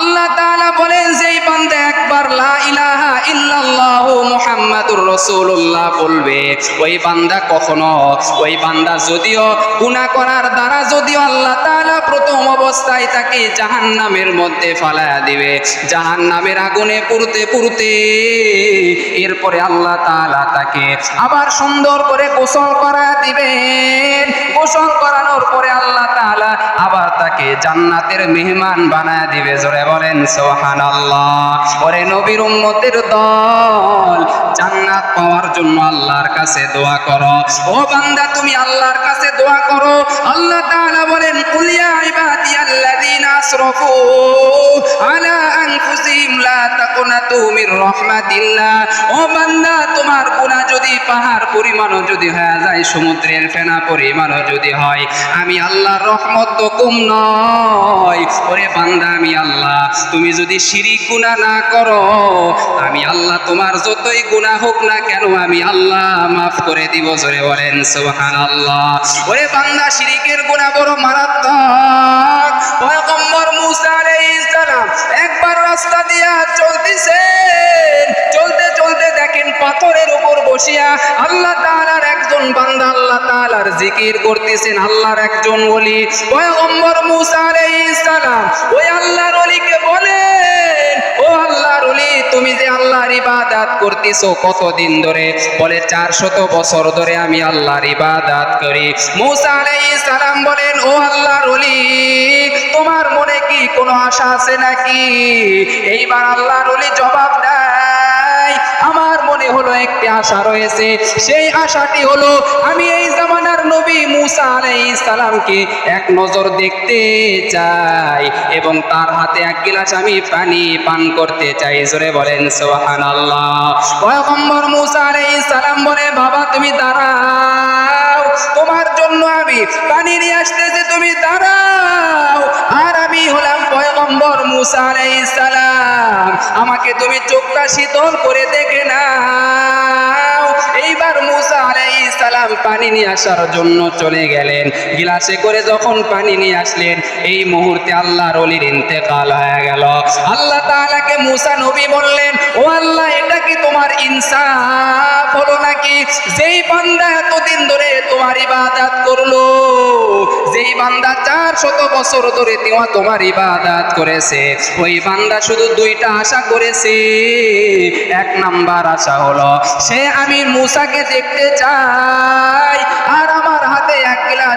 আল্লাহ তাআলা বলেন, যেই বান্দা একবার লা ইলাহা ইল্লাল্লাহ মুহাম্মাদুর রাসূলুল্লাহ বলবে, ওই বান্দা কখনো, ওই বান্দা যদিও গুনাহ করার দ্বারা যদিও আল্লাহ প্রথম অবস্থায় তাকে জাহান্নামের মধ্যে ফালায়া দিবে, জাহান্নামের আগুনে পুড়তে পুড়তে এরপরে আল্লাহ তাআলা তাকে আবার সুন্দর করে গোসল করা দিবেন। গোসল করানোর পরে আবার তাকে জান্নাতের মেহমান বানায় দিবে। জোরে বলেন, সুবহানাল্লাহ। ওরে নবীর উম্মতের দল, জান্নাত পাওয়ার জন্য আল্লাহর কাছে দোয়া করো। ও বান্দা, তুমি আল্লাহর কাছে দোয়া করো। আল্লাহ তাআলা বলেন, কুল ইয়া ইবাদিয়াল্লাযীনা আসরাফু আলা আনফুসিহিম লা তাকুনাতু মির রাহমাতিল্লাহ। ও বান্দা, তোমার গুনাহ যদি পাহাড় পরিমাণও যদি হয়ে যায়, সমুদ্রের ফেনা পরিমাণও যদি হয়, আমি আল্লাহর রহমত তো কম নয়। ওরে বান্দা, আমি আল্লাহ, তুমি যদি শিরিক গুনাহ না করো, আমি আল্লাহ, তোমার যতই গুনাহ হোক না কেন, আমি আল্লাহ মাফ করে দিব, জোরে বলেন, সুবহানাল্লাহ। ওরে বান্দা, শিরিকের গুনাহ বড় মারাত্মক। পয়গম্বর মুসা আলাইহিস সালাম একবার রাস্তা দিয়া চলতেছেন, চলতে চলতে দেখেন পাথরের উপর বসিয়া আল্লাহ তাআলার একজন বান্দা আল্লাহ তাআলার জিকির করতেছেন, আল্লাহর একজন ওলি। পয়গম্বর মুসা আলাইহিস সালাম ওই আল্লাহর বলেন, ও আল্লাহর তুমি যে আল্লাহর কতদিন ধরে? বলে, চারশত বছর ধরে আমি আল্লাহর ইবাদত করি। সালাম বলেন, ও আল্লাহর তোমার মনে কি কোনো আশা আছে নাকি? এইবার আল্লাহর ওলি জবাব দেয় হলো একটি আশা রয়েছে। সেই আশাটি হলো, আমি এই জামানার নবী মুসা আলাইহিস সালামকে এক নজর দেখতে চাই এবং তার হাতে এক গিলাস আমি পানি পান করতে চাই। জোরে বলেন, সুবহানাল্লাহ। পয়গম্বর মুসা আলাইহিস সালাম বলে, বাবা, তুমি দাঁড়াও। তোমার জন্য আমি পানি নিয়ে আসতেছি, তুমি দাঁড়াও। পয়গম্বর মুসা আলাইহিস সালাম আমাকে তুমি চোখটা শীতল করে দেখে নাও। এইবার মুসা আলাইহিস সালাম পানি নিয়ে আসার জন্য চলে গেলেন। গিলাসে করে যখন পানি নিয়ে আসলেন, এই মুহূর্তে আল্লাহর অলির ইন্তেকাল হয়ে গেল। আল্লাহ তাআলাকে মুসা নবী বললেন, ও আল্লাহ, এটা কি তোমার ইনসাফ হলো নাকি? যেই বান্দা এতদিন ধরে তোমার ইবাদত করল, যেই বান্দা চার শত বছর ধরে তোমা তোমার ইবাদত করেছে, ওই বান্দা শুধু দুইটা আশা করেছে, এক নাম্বার আশা হলো, সে আমি মুসাকে দেখতে চাই। আর আমার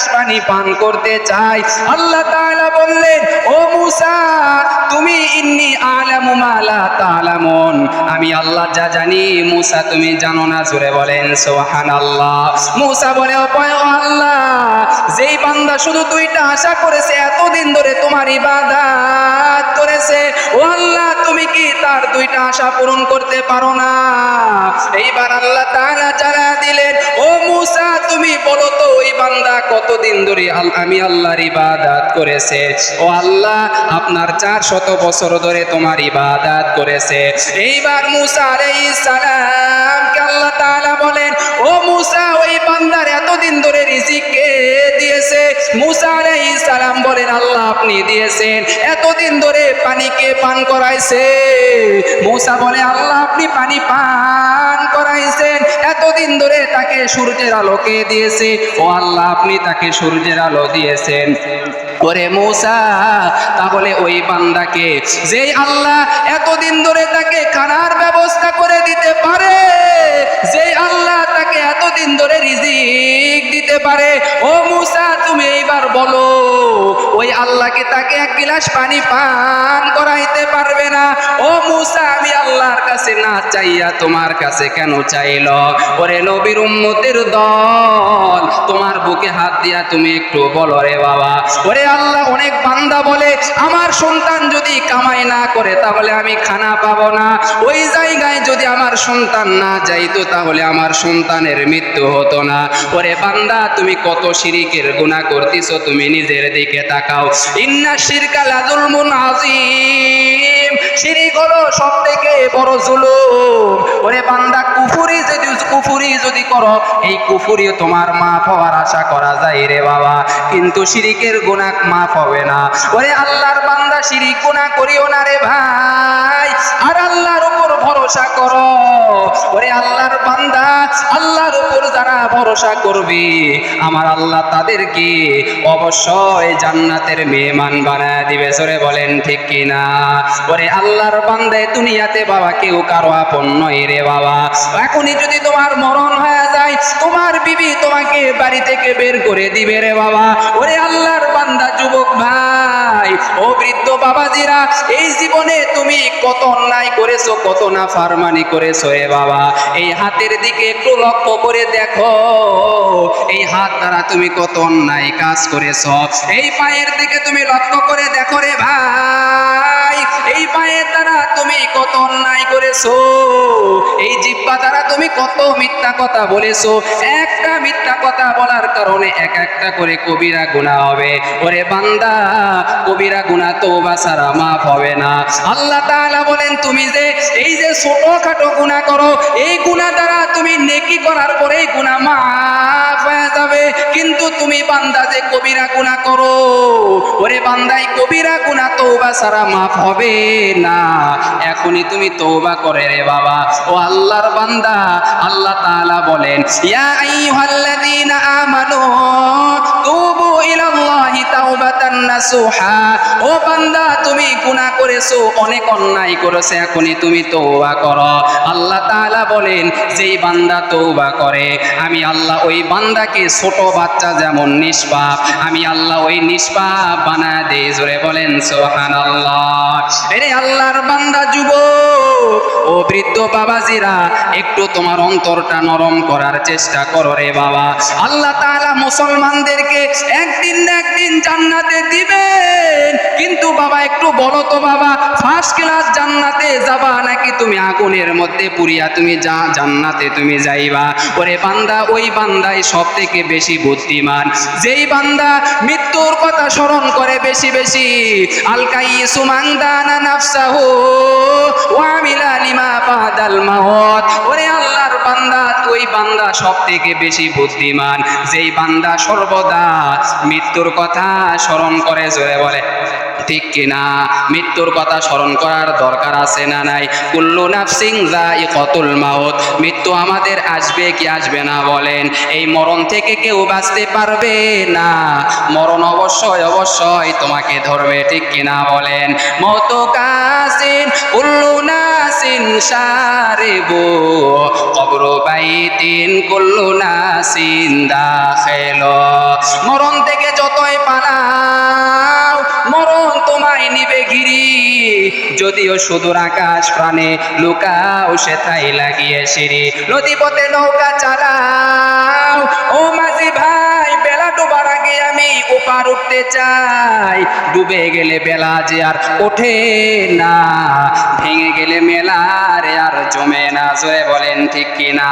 গ্লাস পানি পান করতে চাই। আল্লাহ তাআলা বললেন, ও মুসা, তুমি ইন্নি আলামু মা লা তা'লামুন আমি আল্লাহ যা জানি, মুসা তুমি জানো না জুড়ে বলেন, সুবহানাল্লাহ। মুসা বলে আল্লাহ যেই বান্দা শুধু দুইটা আশা করেছে, এতদিন ধরে তোমার ইবাদত করেছে, ও আল্লাহ, তুমি কি তার দুইটা আশা পূরণ করতে পারো না? এইবার আল্লাহ তাআলা জানা দিলেন, ও মুসা তুমি বলো তো, ওই বান্দা কতদিন ধরে আমি আল্লাহর ইবাদত করেছে? ও আল্লাহ, আপনার চার শত বছর ধরে তোমার ইবাদত করেছে। এইবার মুসা আলাইহিস সালামকে আল্লাহ তাআলা বলেন, ও মুসা, ওই বান্দার এতদিন ধরে রিজিক কে দিয়েছে। মুসা আলাইহিস সালাম বলেন, আল্লাহ আপনি দিয়েছেন। এতদিন ধরে পানি কে পান করাইছে? মুসা বলে, আল্লাহ আপনি পানি পান করাইছেন। এতদিন ধরে তাকে সূর্যের আলোকে দিয়েছে? ও আল্লাহ, আপনি তাকে সূর্যের আলো দিয়েছেন। ওরে মুসা, তাহলে ওই বান্দাকে যেই আল্লাহ এতদিন ধরে তাকে খানার ব্যবস্থা করে দিতে পারে, যেই আল্লাহ এতদিন ধরে রিজিক দিতে পারে? ও মুসা, তুমি এইবার বলো, ওই আল্লাহকে তাকে এক গিলাস পানি পান করাইতে পারবে না? ও মুসা, আমি আল্লাহর কাছে না চাইয়া তোমার কাছে কেন চাইল? ওরে নবীর উম্মতের দল, তোমার বুকে হাত দিয়া তুমি একটু বলো রে বাবা। ওরে আল্লাহ, অনেক বান্দা বলে, আমার সন্তান যদি কামাই না করে, তাহলে আমি খানা পাবো না। ওই জায়গায় যদি আমার সন্তান না যাইতো, তাহলে আমার সন্তানের মৃত্যু হতো না। ওরে বান্দা, তুমি কত শিরিকের গুনাহ করতেছো, তুমি নিজের দিকে তাকাও। ইন্না শিরকা লাযুলমুন আযীম। শিরিক হলো সব থেকে বড় জুলুম। ওরে বান্দা, কুফরি যদি, কুফুরি যদি করো, এই কুফুরিও তোমার মাফ হওয়ার আশা করা যায় রে বাবা। কিন্তু শিরিকের গুনাহ মাফ হবে না। ওরে আল্লাহর বান্দা, শিরিক গুনাহ করিও না রে ভাই। আর আল্লাহর উপর ভরসা করো। ওরে আল্লাহর বান্দা আল্লাহর উপর যারা ভরসা করবে, আমার আল্লাহ তাদেরকে অবশ্যই জান্নাতের মেহমান বানায় দিবে। সরে বলেন ঠিক কিনা? ওরে আল্লাহর বান্দায় দুনিয়াতে বাবা কেউ কারও আপন নয় রে বাবা। এখনই যদি তোমার মরণ হয়ে যায়, তোমার বিবি তোমাকে বাড়ি থেকে বের করে দিবে রে বাবা। ওরে আল্লাহর বান্দা ও বৃদ্ধ বাবাজিরা, এই জীবনে তুমি কত অন্যায় করেছ, কত না ফারমানি করেছ রে বাবা। এই হাতের দিকে একটু লক্ষ্য করে দেখো, এই হাত দ্বারা তুমি কত অন্যায় কাজ করেছ। এই পায়ের দিকে তুমি লক্ষ্য করে দেখো রে ভাই, এই পায়ের দ্বারা তুমি কত অন্যায় করেছ। এই জিব্বা দ্বারা তুমি কত মিথ্যা কথা বলেছ। একটা মিথ্যা কথা বলার কারণে এক একটা করে কবিরা গুণা হবে। ওরে বান্দা, কবিরা গুণা তো সারা মাফ হবে না। আল্লাহ তাআলা বলেন, তুমি যে, এই যে ছোটখাটো গুণা করো, এই গুণা দ্বারা তুমি নেকি করার পরে এই গুণা মাফ হয়ে যাবে। কিন্তু তুমি বান্দা যে কবিরা গুণা করো, ওরে বান্দাই কবিরা গুণা তওবা ছাড়া মাফ হবে না। এখনই তুমি তওবা করে রে বাবা। ও আল্লাহর বান্দা, আল্লাহ তাআলা বলেন, ইয়া আইয়ুহাল্লাযীনা আমানু, তুবু ইলাল্লাহি তাওবাতান নাসুহা। ও বান্দা, তুমি গুনাহ করেছ, অনেক অন্যায় করেছে, এখনই তুমি তওবা করো। আল্লাহ তাআলা বলেন, যেই বান্দা তওবা করে, আমি আল্লাহ ওই বান্দাকে ছোট বাচ্চা যেমন নিষ্পাপ, আমি আল্লাহ ওই নিষ্পাপ দেই। জোরে বলেন, সুবহানাল্লাহ। আল্লাহর বান্দা যুবক, ও বৃদ্ধ বাবাজিরা, একটু তোমার অন্তরটা নরম করার চেষ্টা করো রে বাবা। আল্লাহ তাআলা মুসলমানদেরকে একদিন না জান্নাতে কিন্তু বাবা, একটু বলো তো বাবা ফার্স্ট ক্লাস জান্নাতে যাবা নাকি তুমি আগুনের মধ্যে পুরিয়া তুমি যা, জান্নাতে তুমি যাইবা? ওরে বান্দা, ওই বান্দাই সব থেকে বেশি বুদ্ধিমান। যেই বান্দা মৃত্যুর কথা স্মরণ করে বেশি বেশি আলকাই সুমাংদানা নাফসাহু ওয়ামিলা লিমা বাদাল মাউত। ওরে আল্লাহর বান্দা, ওই বান্দা সব থেকে বেশি বুদ্ধিমান। যেই বান্দা সর্বদা মৃত্যুর কথা স্মরণ করে, জোরে বলে। ঠিক কিনা? মৃত্যুর কথা স্মরণ করার দরকার আছে না নাই? কুল্লু নাফসিং কতুল মাউত। মৃত্যু আমাদের আসবে কি আসবে না বলেন? এই মরণ থেকে কেউ বাঁচতে পারবে না। মরণ অবশ্যই অবশ্যই তোমাকে ধরবে, ঠিক কিনা বলেন? মতো কাসিন, কুল্লু নাসিন সারেবু। কবর বাইতিন, কুল্লু নাসিন দাখিল। মরণ থেকে যতই পালাও, মরণ তোমায় নিবে ঘিরি যদিও সুদূর আকাশ প্রাণে লুকাও সেথাই লাগিয়ে সিঁড়ি। নদীপথে নৌকা চালাও। ও মাঝি ভাই ওপার উঠতে চাই। ডুবে গেলে বেলা যে আর ওঠে না। ভেঙে গেলে মেলারে আর জমে না। জোরে বলেন, ঠিক কি না?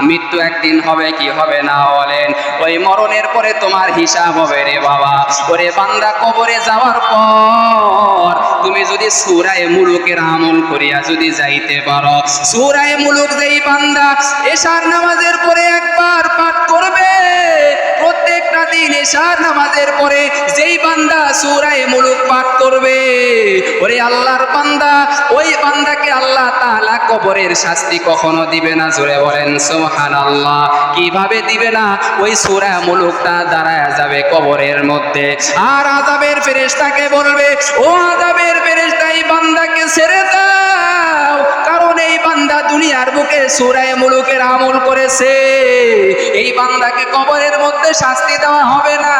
মৃত্যু একদিন হবে কি হবে না বলেন। ওই মরণের পরে তোমার হিসাব হবে রে বাবা। ওরে বান্দা, কবরে যাওয়ার পর তুমি যদি সুরায় মুলুকের আমল করিয়া যদি যাইতে পারো। সুরায় মুলুক যেই বান্দা এশার নামাজের পরে একবার পাঠ করবে প্রত্যেকটা দিন নামাজের পরে যেই বান্দা সুরায় মুলুক পাঠ করবে, ওরে আল্লাহর বান্দা, ওই বান্দাকে আল্লাহ তাআলা কবরের শাস্তি কখনো দিবে না। জোরে বলেন, সুবহানাল্লাহ। কীভাবে দিবে না? ওই সূরা মুলুকটা দাঁড়ায় যাবে কবরের মধ্যে। আর আযাবের ফেরেশতাকে বলবে, ও আযাবের ফেরেশতা, এই বান্দাকে ছেড়ে দাও দুনিয়ার বুকে সূরায়ে মুলুকের আমল করেছে। এই বান্দাকে কবরের মধ্যে শাস্তি দেওয়া হবে না।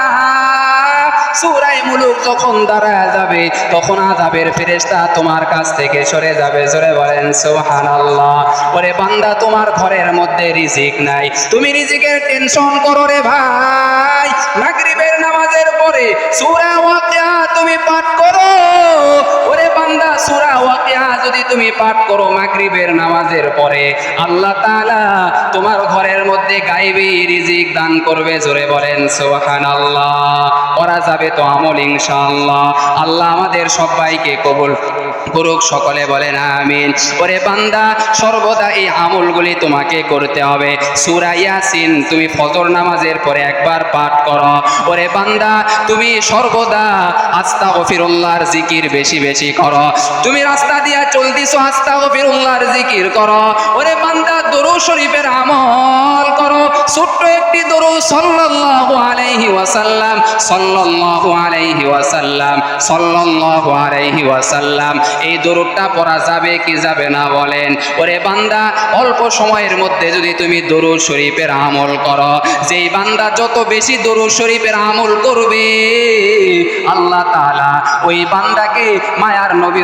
সূরায়ে মুলুক যখন দাঁড়ায় যাবে, তখন আযাবের ফেরেশতা তোমার কাছ থেকে সরে যাবে। জোরে বলেন, সুবহানাল্লাহ। ওরে বান্দা, তোমার ঘরের মধ্যে রিজিক নাই। তুমি রিজিকের টেনশন করো রে ভাই। নাগরিবের নামাজের পরে সূরা ওয়াকিয়া তুমি পাঠ করো। সূরা ওয়াকিয়া যদি তুমি পাঠ করো মাগরিবের নামাজের পরে, আল্লাহ তাআলা তোমার ঘরের মধ্যে গাইবি রিজিক দান করবে, জোরে বলেন সুবহানাল্লাহ। করা যাবে তো আমল, ইনশাআল্লাহ। আল্লাহ আমাদের সবাইকে কবুল করুক, সকলে বলেন আমিন। ওরে বান্দা, সর্বদা এই আমলগুলি তোমাকে করতে হবে। সূরা ইয়াসিন, তুমি ফজর নামাজের পরে একবার পাঠ করো। ওরে বান্দা, তুমি সর্বদা আস্তা আস্তাগফিরুল্লাহর জিকির বেশি বেশি করো। তুমি রাস্তা দিয়া চলতিছো আস্তাগফিরুল্লাহর জিকির করো। ওরে বান্দা দরুদ শরীফের আমল। এই দরুদটা পড়া যাবে কি যাবে না বলেন? ওরে বান্দা, অল্প সময়ের মধ্যে যদি তুমি দরুদ শরীফের আমল করো, যেই বান্দা যত বেশি দরুদ শরীফের আমল করবে, আল্লাহ ওই বান্দাকে মায়ার নবী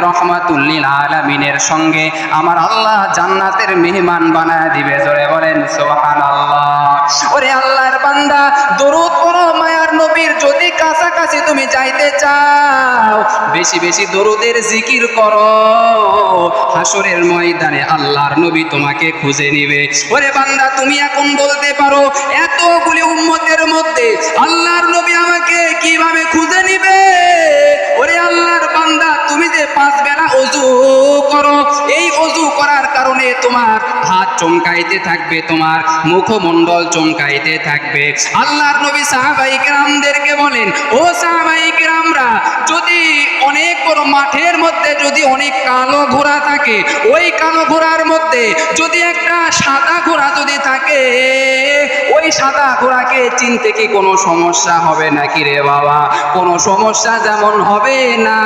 সঙ্গে আমার আল্লাহ জান্নাতের মেহমান বানায় দিবে। জোরে বলেন, সুবহানাল্লাহ। ওরে আল্লাহর বান্দা, দরুদ পড়ো মায়ার নবীর, যদি কাছাকাছি তুমি যাইতে চাও, বেশি বেশি দরুদের জিকির করো। হাসরের ময়দানে আল্লাহর নবী তোমাকে খুঁজে নিবে। ওরে বান্দা, তুমি এখন বলতে পারো, এতগুলি উম্মতের মধ্যে আল্লাহর চমকাইতে থাকবে তোমার মুখমণ্ডল চমকাইতে থাকবে। আল্লাহর নবী সাহাবাই কেরামদেরকে বলেন, ও সাহাবাই কেরামরা, যদি অনেক বড় মাঠের মধ্যে যদি অনেক কালো ঘোড়া থাকে, ওই কালো ঘোড়ার মধ্যে যদি একটা সাদা ঘোড়া যদি থাকে, ওই সাদা ঘোড়াকে চিনতে কি কোনো সমস্যা হবে নাকি রে বাবা? কোনো সমস্যা যেমন হবে না।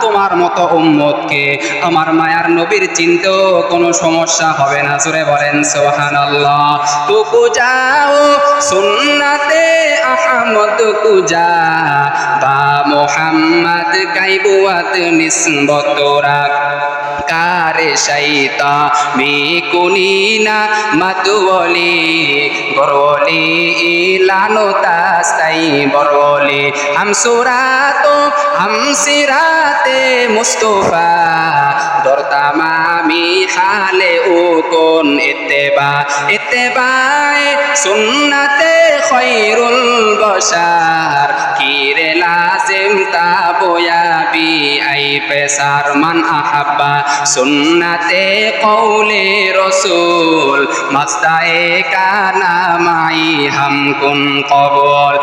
তোমার মতো উম্মতকে আমার মায়ার নবীর চিনতেও কোনো সমস্যা হবে না। জোরে বলেন সোহানাল্লাহ তুকু যাও সুন্নাতে আহমদ কুজা বা মোহাম্মদ গাইবুয়াত নিসবতরা কারে শাইতা মে কুনিনা মাতুলি বরলি ইলানো তাস্তাই বরলি হাম সুরাতো, হাম সিরাতে মুস্তফা দরতামামি হালে ও কোন ইত্তেবা। ইত্তেবায় সুন্নাতে খৈরুল বসার, কিরে লাজিম তা বয়াবি আই পেসার মান আহাব্বা। সুন্নাতে কৌলে রসুল মাস্তায়ে কানা মাই হাম কুন কবল।